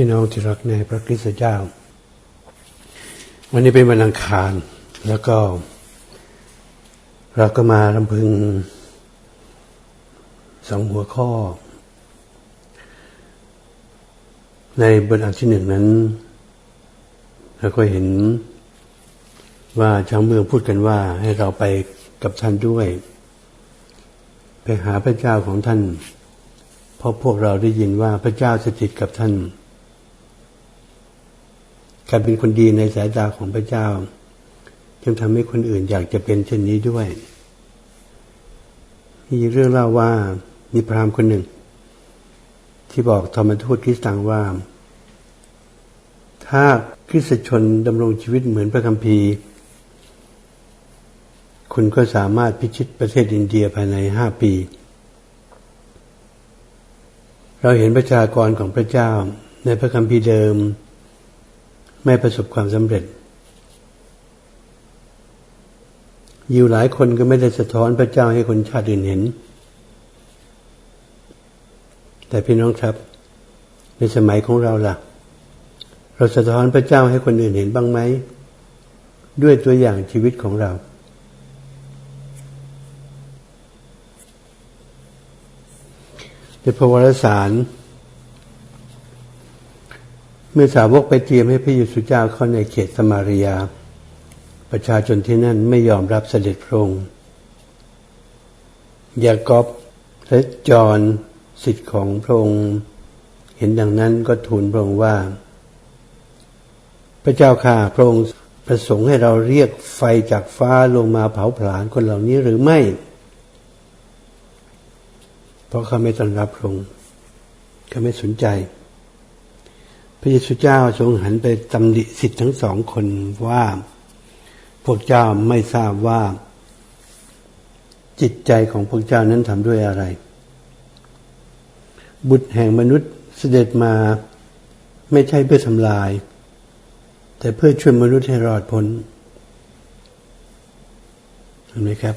พี่น้องที่รักในพระคริสตเจ้า วันนี้เป็นวันอังคารแล้วก็ เราก็มาลำพึงสองหัวข้อ ในบทอันที่หนึ่งนั้นเราก็เห็นว่าชาวเมืองพูดกันว่าให้เราไปกับท่านด้วย ไปหาพระเจ้าของท่าน เพราะพวกเราได้ยินว่าพระเจ้าสถิตกับท่าน การเป็นคนดีในสายตาของพระเจ้าจึงทำให้คนอื่นอยากจะเป็นเช่นนี้ด้วย มีเรื่องเล่าว่ามีพราหมณ์คนหนึ่ง ที่บอกธรรมทูตคริสตังว่า ถ้าคริสชนดำรงชีวิตเหมือนพระคัมภีร์ คุณก็สามารถพิชิตประเทศอินเดียภายในห้าปี เราเห็นประชากรของพระเจ้าในพระคัมภีร์เดิม ไม่ประสบความสำเร็จอยู่หลายคนก็ไม่ได้สะท้อนพระเจ้าให้คนชาติอื่นเห็น แต่พี่น้องครับ ในสมัยของเราล่ะ เราสะท้อนพระเจ้าให้คนอื่นเห็นบ้างไหม ด้วยตัวอย่างชีวิตของเราในพระวรสาร มื่อสาวกไปเตรียมให้พระเยซูเจ้าเข้าในเขตสมาริยา ประชาชนที่นั่นไม่ยอมรับเสด็จพระองค์ยากอบและจอห์นสิทธิ์ของพระองค์เห็นดังนั้นก็ทูลพระองค์ว่า พระเจ้าข้าพระองค์ประสงค์ให้เราเรียกไฟจากฟ้าลงมาเผาผลาญคนเหล่านี้หรือไม่ เพราะเขาไม่ต้อนรับพระองค์เขาไม่สนใจ พระเยซูเจ้าทรงหันไปตำหนิสิทธิ์ทั้งสองคนว่า พวกเจ้าไม่ทราบว่า จิตใจของพวกเจ้านั้นทำด้วยอะไร บุตรแห่งมนุษย์เสด็จมาไม่ใช่เพื่อทำลาย แต่เพื่อช่วยมนุษย์ให้รอดพ้นเห็นไหมครับ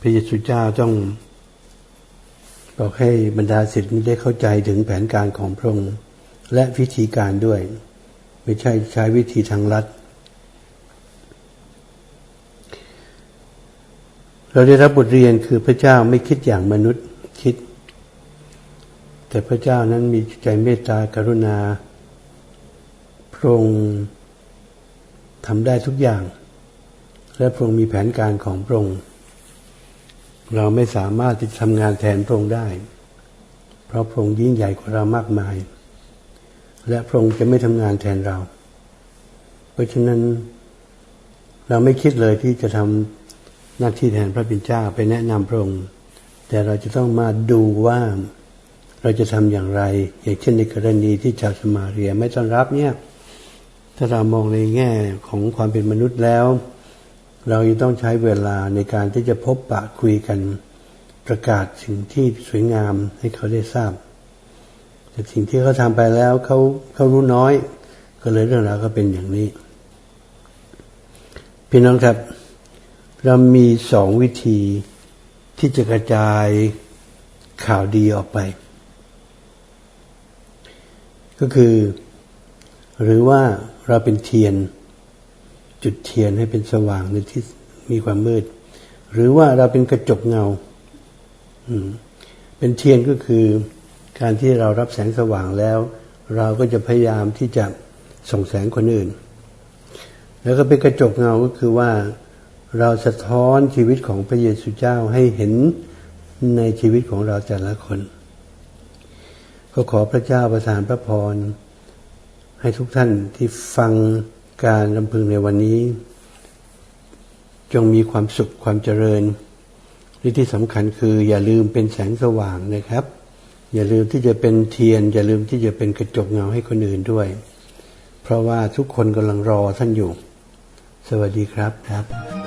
พระเยซูเจ้าต้องบอกให้บรรดาศิษย์ได้เข้าใจถึงแผนการของพระองค์ และวิธีการด้วย ไม่ใช่ใช้วิธีทางลัดเราได้รับบทเรียนคือพระเจ้าไม่คิดอย่างมนุษย์คิด แต่พระเจ้านั้นมีใจเมตตากรุณา พระองค์ทำได้ทุกอย่าง และพระองค์มีแผนการของพระองค์เราไม่สามารถที่ทำงานแทนพระองค์ได้ เพราะพระองค์ยิ่งใหญ่กว่าเรามากมาย และพระองค์จะไม่ทำงานแทนเรา เพราะฉะนั้นเราไม่คิดเลยที่จะทำหน้าที่แทนพระบิดเจ้าไปแนะนำพระองค์ แต่เราจะต้องมาดูว่าเราจะทำอย่างไร อย่างเช่นในกรณีที่ชาวสมาเรียไม่ต้อนรับเนี่ย ถ้าเรามองในแง่ของความเป็นมนุษย์แล้ว เรายังต้องใช้เวลาในการที่จะพบปะคุยกันประกาศสิ่งที่สวยงามให้เขาได้ทราบ แต่สิ่งที่เขาทำไปแล้วเขาเขารู้น้อย ก็เลยเรื่องราวก็เป็นอย่างนี้ พี่น้องครับ เรามีสองวิธีที่จะกระจายข่าวดีออกไป ก็คือ หรือว่าเราเป็นเทียน จุดเทียนให้เป็นสว่างในที่มีความมืด หรือว่าเราเป็นกระจกเงาเป็นเทียนก็คือ การที่เรารับแสงสว่างแล้ว เราก็จะพยายามที่จะส่งแสงคนอื่น แล้วก็เป็นกระจกเงาก็คือว่าเราสะท้อนชีวิตของพระเยซูเจ้าให้เห็นในชีวิตของเราแต่ละคน ก็ขอพระเจ้าประทานพระพร ให้ทุกท่านที่ฟังการลำพึงในวันนี้ จงมีความสุขความเจริญและที่สำคัญคืออย่าลืมเป็นแสงสว่างนะครับ อย่าลืมที่จะเป็นเทียน อย่าลืมที่จะเป็นกระจกเงาให้คนอื่นด้วย เพราะว่าทุกคนกำลังรอท่านอยู่ สวัสดีครับครับ